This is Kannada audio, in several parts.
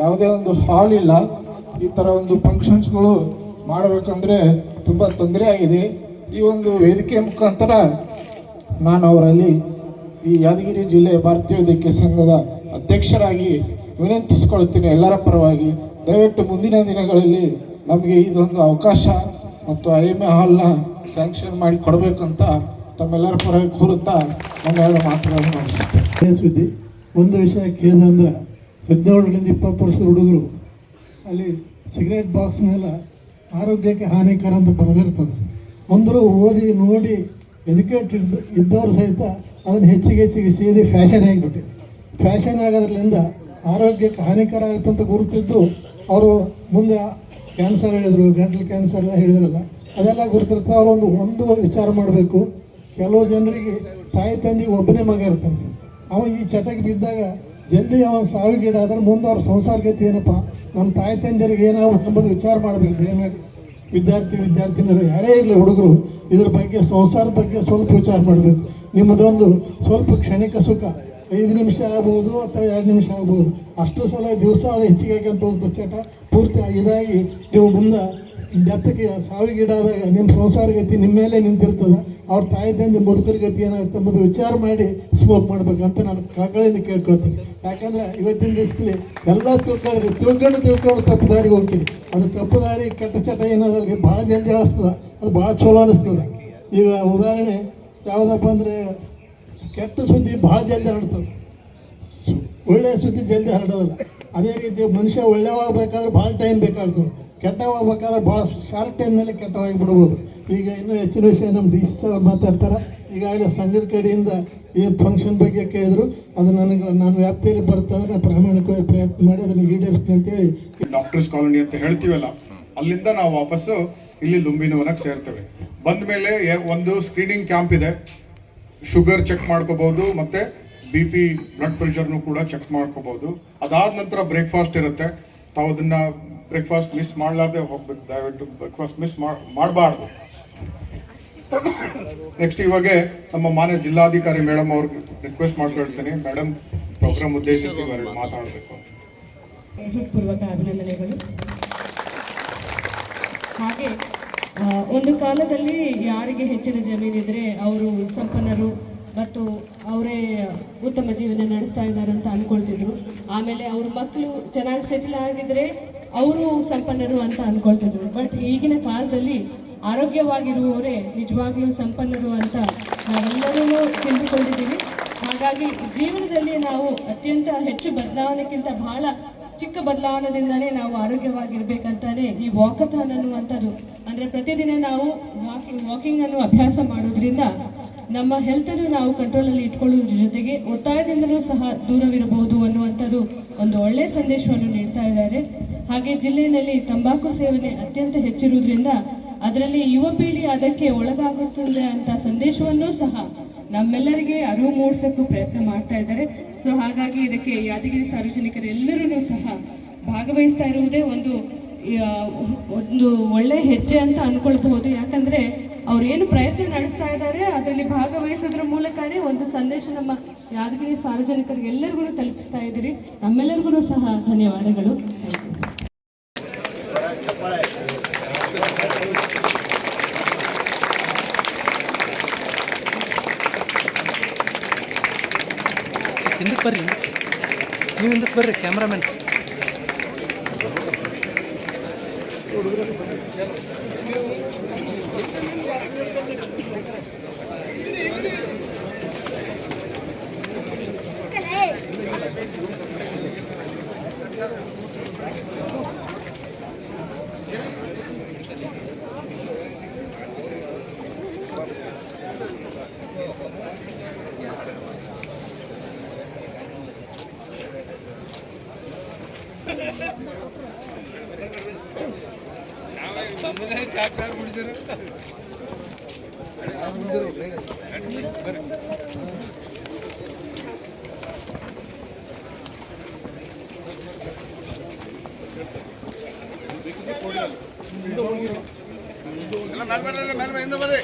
ಯಾವುದೇ ಒಂದು ಹಾಲ್ ಇಲ್ಲ. ಈ ಥರ ಒಂದು ಫಂಕ್ಷನ್ಸ್ಗಳು ಮಾಡಬೇಕಂದ್ರೆ ತುಂಬ ತೊಂದರೆ ಆಗಿದೆ. ಈ ಒಂದು ವೇದಿಕೆ ಮುಖಾಂತರ ನಾನು ಅವರಲ್ಲಿ ಈ ಯಾದಗಿರಿ ಜಿಲ್ಲೆ ಭಾರತೀಯ ವೈದ್ಯಕೀಯ ಸಂಘದ ಅಧ್ಯಕ್ಷರಾಗಿ ವಿನಂತಿಸ್ಕೊಳ್ತೀನಿ ಎಲ್ಲರ ಪರವಾಗಿ. ದಯವಿಟ್ಟು ಮುಂದಿನ ದಿನಗಳಲ್ಲಿ ನಮಗೆ ಇದೊಂದು ಅವಕಾಶ ಮತ್ತು ಐ ಎಂ ಎ ಹಾಲ್ನ ಸ್ಯಾಂಕ್ಷನ್ ಮಾಡಿ ಕೊಡಬೇಕಂತ ತಮ್ಮೆಲ್ಲರ ಪರವಾಗಿ ಕೋರುತ್ತಾ ಎರಡು ಮಾತುಗಳನ್ನು ಸುದ್ದಿ. ಒಂದು ವಿಷಯ ಕೇಳಿದೆ ಹದಿನೇಳರಿಂದ ಇಪ್ಪತ್ತು ವರ್ಷದ ಹುಡುಗರು. ಅಲ್ಲಿ ಸಿಗರೇಟ್ ಬಾಕ್ಸ್ ಮೇಲೆ ಆರೋಗ್ಯಕ್ಕೆ ಹಾನಿಕರ ಅಂತ ಬರೆದಿರ್ತದೆ. ಅಂದರೂ ಓದಿ, ನೋಡಿ, ಎಜುಕೇಟ್ ಇದ್ದವರು ಸಹಿತ ಅದನ್ನು ಹೆಚ್ಚಿಗೆ ಹೆಚ್ಚಿಗೆ ಸೇರಿ ಫ್ಯಾಷನ್ ಆಗಿಬಿಟ್ಟಿದೆ. ಫ್ಯಾಷನ್ ಆಗೋದ್ರಿಂದ ಆರೋಗ್ಯಕ್ಕೆ ಹಾನಿಕರ ಆಗುತ್ತಂತ ಗುರುತಿದ್ದು ಅವರು ಮುಂದೆ ಕ್ಯಾನ್ಸರ್ ಹೇಳಿದರು, ಗಂಟಲು ಕ್ಯಾನ್ಸರ್ ಎಲ್ಲ ಹೇಳಿದ್ರಲ್ಲ, ಅದೆಲ್ಲ ಗುರುತಿರ್ತಾರೆ ಅವರು ಒಂದು ಒಂದು ವಿಚಾರ ಮಾಡಬೇಕು. ಕೆಲವು ಜನರಿಗೆ ತಾಯಿ, ತಂದೆ ಒಬ್ಬನೇ ಮಗ ಇರ್ತಾನೆ. ಅವ ಈ ಚಟಕ್ಕೆ ಬಿದ್ದಾಗ ಜಲ್ದಿ ಅವನ ಸಾವಿಗೀಡಾದ್ರೆ ಮುಂದೆ ಅವ್ರ ಸಂಸಾರ ಗತಿ ಏನಪ್ಪ? ನಮ್ಮ ತಾಯಿ ತಂದೆಯರಿಗೆ ಏನಾಗುತ್ತೆ ಎಂಬುದು ವಿಚಾರ ಮಾಡಬೇಕು. ಏನಾಗ ವಿದ್ಯಾರ್ಥಿ, ವಿದ್ಯಾರ್ಥಿನಿಯರು ಯಾರೇ ಇರಲಿ ಹುಡುಗರು, ಇದ್ರ ಬಗ್ಗೆ ಸಂಸಾರದ ಬಗ್ಗೆ ಸ್ವಲ್ಪ ವಿಚಾರ ಮಾಡಬೇಕು. ನಿಮ್ಮದೊಂದು ಸ್ವಲ್ಪ ಕ್ಷಣಿಕ ಸುಖ. ಐದು ನಿಮಿಷ ಆಗ್ಬೋದು ಅಥವಾ ಎರಡು ನಿಮಿಷ ಆಗ್ಬೋದು. ಅಷ್ಟು ಸಲ ದಿವಸ ಅದು ಹೆಚ್ಚಿಗೆ ಅಂತ ಹೋಗ್ತದೆ ಚಟ? ಪೂರ್ತಿ ಇದಾಗಿ ನೀವು ಮುಂದೆ ಡೆತ್ತಕ್ಕೆ ಸಾವಿಗೀಡಾದಾಗ ನಿಮ್ಮ ಸಂಸಾರ ಗತಿ ನಿಮ್ಮ ಮೇಲೆ ನಿಂತಿರ್ತದೆ. ಅವ್ರ ತಾಯಿ ತಂದೆ ಮುದುಕರ ಗತಿ ಏನಾಗುತ್ತೆ ಎಂಬುದು ವಿಚಾರ ಮಾಡಿ ಸ್ಮೋಕ್ ಮಾಡ್ಬೇಕಂತ ನಾನು ಕಗಳಿಂದ ಕೇಳ್ಕೊಳ್ತೀನಿ. ಯಾಕಂದ್ರೆ ಇವತ್ತಿನ ದಿವಸದಲ್ಲಿ ಎಲ್ಲ ತಿಳ್ಕೊಂಡು ತಿಳ್ಕೊಂಡು ತಿಳ್ಕೊಂಡು ತಪ್ಪು ದಾರಿಗೆ ಹೋಗ್ತೀನಿ. ಅದು ತಪ್ಪು ದಾರಿ, ಕೆಟ್ಟ ಚಟ ಏನಾದ್ರೆ ಭಾಳ ಜಲ್ದಿ ಅಳಿಸ್ತದ ಅದು ಭಾಳ ಚಲೋ ಅನಿಸ್ತದೆ. ಈಗ ಉದಾಹರಣೆ ಯಾವುದಪ್ಪ ಅಂದರೆ ಕೆಟ್ಟ ಸುದ್ದಿ ಭಾಳ ಜಲ್ದಿ ಹರಡ್ತದೆ. ಒಳ್ಳೆಯ ಸುದ್ದಿ ಜಲ್ದಿ ಹರಡೋದಿಲ್ಲ. ಅದೇ ರೀತಿ ಮನುಷ್ಯ ಒಳ್ಳೆಯವಾಗಬೇಕಾದ್ರೆ ಭಾಳ ಟೈಮ್ ಬೇಕಾಗ್ತದೆ. ಕೆಟ್ಟವಾಗಬೇಕಾದ್ರೆ ಭಾಳ ಶಾರ್ಟ್ ಟೈಮ್ನಲ್ಲಿ ಕೆಟ್ಟವಾಗಿ ಬಿಡ್ಬೋದು ಈಗ ಇನ್ನೂ ಹೆಚ್ಚಿನ ವಿಷಯ ನಮ್ಮ ಡಿ ಸಿ ಅವ್ರು ಮಾತಾಡ್ತಾರೆ. ಈಗಾಗಲೇ ಸಂಘದ ಕಡೆಯಿಂದ ಈ ಫಂಕ್ಷನ್ ಬಗ್ಗೆ ಕೇಳಿದ್ರು. ಅದು ನನಗೆ, ನಾನು ವ್ಯಾಪ್ತಿಯಲ್ಲಿ ಬರ್ತಂದ್ರೆ ಪ್ರಾಮಾಣಿಕವಾಗಿ ಪ್ರಯತ್ನ ಮಾಡಿ ಅದನ್ನು ಈಡೇರಿಸ್ತೀನಿ ಅಂತೇಳಿ ಡಾಕ್ಟರ್ಸ್ ಕಾಲೋನಿ ಅಂತ ಹೇಳ್ತೀವಲ್ಲ, ಅಲ್ಲಿಂದ ನಾವು ವಾಪಸ್ಸು ಇಲ್ಲಿ ಲುಂಬಿನವನಕ್ಕೆ ಸೇರ್ತೇವೆ. ಬಂದ ಮೇಲೆ ಒಂದು ಸ್ಕ್ರೀನಿಂಗ್ ಕ್ಯಾಂಪ್ ಇದೆ. ಶುಗರ್ ಚೆಕ್ ಮಾಡ್ಕೋಬಹುದು, ಮತ್ತೆ ಬಿ ಪಿ ಬ್ಲಡ್ ಪ್ರೆಷರ್ನು ಕೂಡ ಚೆಕ್ ಮಾಡ್ಕೋಬಹುದು. ಅದಾದ ನಂತರ ಬ್ರೇಕ್ಫಾಸ್ಟ್ ಇರುತ್ತೆ. ತಾವು ಅದನ್ನ ಬ್ರೇಕ್ಫಾಸ್ಟ್ ಮಿಸ್ ಮಾಡಲಾರ್ದೆ ಹೋಗ್ಬೇಕು, ದಯವಿಟ್ಟು ಬ್ರೇಕ್ಫಾಸ್ಟ್ ಮಿಸ್ ಮಾಡಬಾರ್ದು. ನೆಕ್ಸ್ಟ್ ಇವಾಗ ನಮ್ಮ ಮಾನ್ಯ ಜಿಲ್ಲಾಧಿಕಾರಿ ಮೇಡಮ್ ಅವ್ರಿಗೆ ರಿಕ್ವೆಸ್ಟ್ ಮಾಡ್ಕೊಳ್ತೀನಿ. ಮೇಡಮ್ ಪ್ರೋಗ್ರಾಮ್ ಉದ್ದೇಶಿಸಿ ಮಾತಾಡಬೇಕು. ಹೃತ್ಪೂರ್ವಕ ಅಭಿನಂದನೆಗಳು. ಹಾಗೆ ಒಂದು ಕಾಲದಲ್ಲಿ ಯಾರಿಗೆ ಹೆಚ್ಚಿನ ಜಮೀನಿದ್ರೆ ಅವರು ಸಂಪನ್ನರು ಮತ್ತು ಅವರೇ ಉತ್ತಮ ಜೀವನ ನಡೆಸ್ತಾ ಇದ್ದಾರೆ ಅಂತ ಅನ್ಕೊಳ್ತಿದ್ರು. ಆಮೇಲೆ ಅವ್ರ ಮಕ್ಕಳು ಚೆನ್ನಾಗಿ ಸೆಟಲ್ ಆಗಿದ್ರೆ ಅವರು ಸಂಪನ್ನರು ಅಂತ ಅನ್ಕೊಳ್ತಿದ್ರು ಬಟ್ ಈಗಿನ ಕಾಲದಲ್ಲಿ ಆರೋಗ್ಯವಾಗಿರುವವರೇ ನಿಜವಾಗ್ಲೂ ಸಂಪನ್ನರು ಅಂತ ನಾವೆಲ್ಲರೂ ತಿಳಿದುಕೊಂಡಿದ್ದೀವಿ. ಹಾಗಾಗಿ ಜೀವನದಲ್ಲಿ ನಾವು ಅತ್ಯಂತ ಹೆಚ್ಚು ಬದಲಾವಣೆಗಿಂತ ಬಹಳ ಚಿಕ್ಕ ಬದಲಾವಣೆಯಿಂದನೇ ನಾವು ಆರೋಗ್ಯವಾಗಿರ್ಬೇಕಂತಾನೆ ಈ ವಾಕಥಾನ್ ಅನ್ನುವಂಥದ್ದು. ಅಂದ್ರೆ ಪ್ರತಿದಿನ ನಾವು ವಾಕಿಂಗ್ ವಾಕಿಂಗ್ ಅನ್ನು ಅಭ್ಯಾಸ ಮಾಡೋದ್ರಿಂದ ನಮ್ಮ ಹೆಲ್ತನ್ನು ನಾವು ಕಂಟ್ರೋಲ್ ಅಲ್ಲಿ ಇಟ್ಕೊಳ್ಳೋದ್ರ ಜೊತೆಗೆ ಒತ್ತಾಯದಿಂದಲೂ ಸಹ ದೂರವಿರಬಹುದು ಅನ್ನುವಂಥದ್ದು ಒಂದು ಒಳ್ಳೆಯ ಸಂದೇಶವನ್ನು ನೀಡ್ತಾ ಇದ್ದಾರೆ. ಹಾಗೆ ಜಿಲ್ಲೆಯಲ್ಲಿ ತಂಬಾಕು ಸೇವನೆ ಅತ್ಯಂತ ಹೆಚ್ಚಿರುವುದರಿಂದ ಅದರಲ್ಲಿ ಯುವ ಪೀಳಿ ಅದಕ್ಕೆ ಒಳಗಾಗುತ್ತದೆ ಅಂತ ಸಂದೇಶವನ್ನೂ ಸಹ ನಮ್ಮೆಲ್ಲರಿಗೆ ಅರಿವು ಮೂಡಿಸೋಕ್ಕೂ ಪ್ರಯತ್ನ ಮಾಡ್ತಾ ಇದ್ದಾರೆ. ಸೊ ಹಾಗಾಗಿ ಇದಕ್ಕೆ ಯಾದಗಿರಿ ಸಾರ್ವಜನಿಕರೆಲ್ಲರೂ ಸಹ ಭಾಗವಹಿಸ್ತಾ ಇರುವುದೇ ಒಂದು ಒಂದು ಒಳ್ಳೆ ಹೆಜ್ಜೆ ಅಂತ ಅನ್ಕೊಳ್ಬಹುದು. ಯಾಕಂದ್ರೆ ಅವ್ರು ಏನು ಪ್ರಯತ್ನ ನಡೆಸ್ತಾ ಇದ್ದಾರೆ, ಅದರಲ್ಲಿ ಭಾಗವಹಿಸೋದ್ರ ಮೂಲಕನೇ ಒಂದು ಸಂದೇಶ ನಮ್ಮ ಯಾದಗಿರಿ ಸಾರ್ವಜನಿಕರಿಗೆ ಎಲ್ಲರಿಗೂ ತಲುಪಿಸ್ತಾ ಇದ್ದೀರಿ. ತಮ್ಮೆಲ್ಲರಿಗೂ ಸಹ ಧನ್ಯವಾದಗಳು. ಹಿಂದಕ್ಕೆ ಬರ್ರಿ. ನೀವು ಹಿಂದಕ್ಕೆ ಬರ್ರಿ, ಕ್ಯಾಮ್ರಾಮನ್ಸ್. மேல் மேல் மேல் இந்த மாதிரி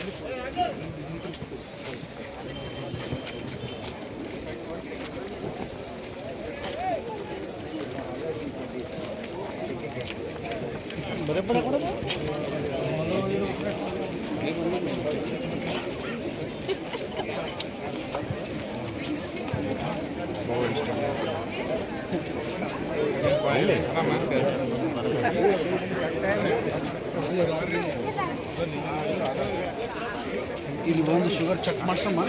ಇಲ್ಲಿ ಒಂದು ಶುಗರ್ ಚೆಕ್ ಮಾಡ್ಸಮ್ಮ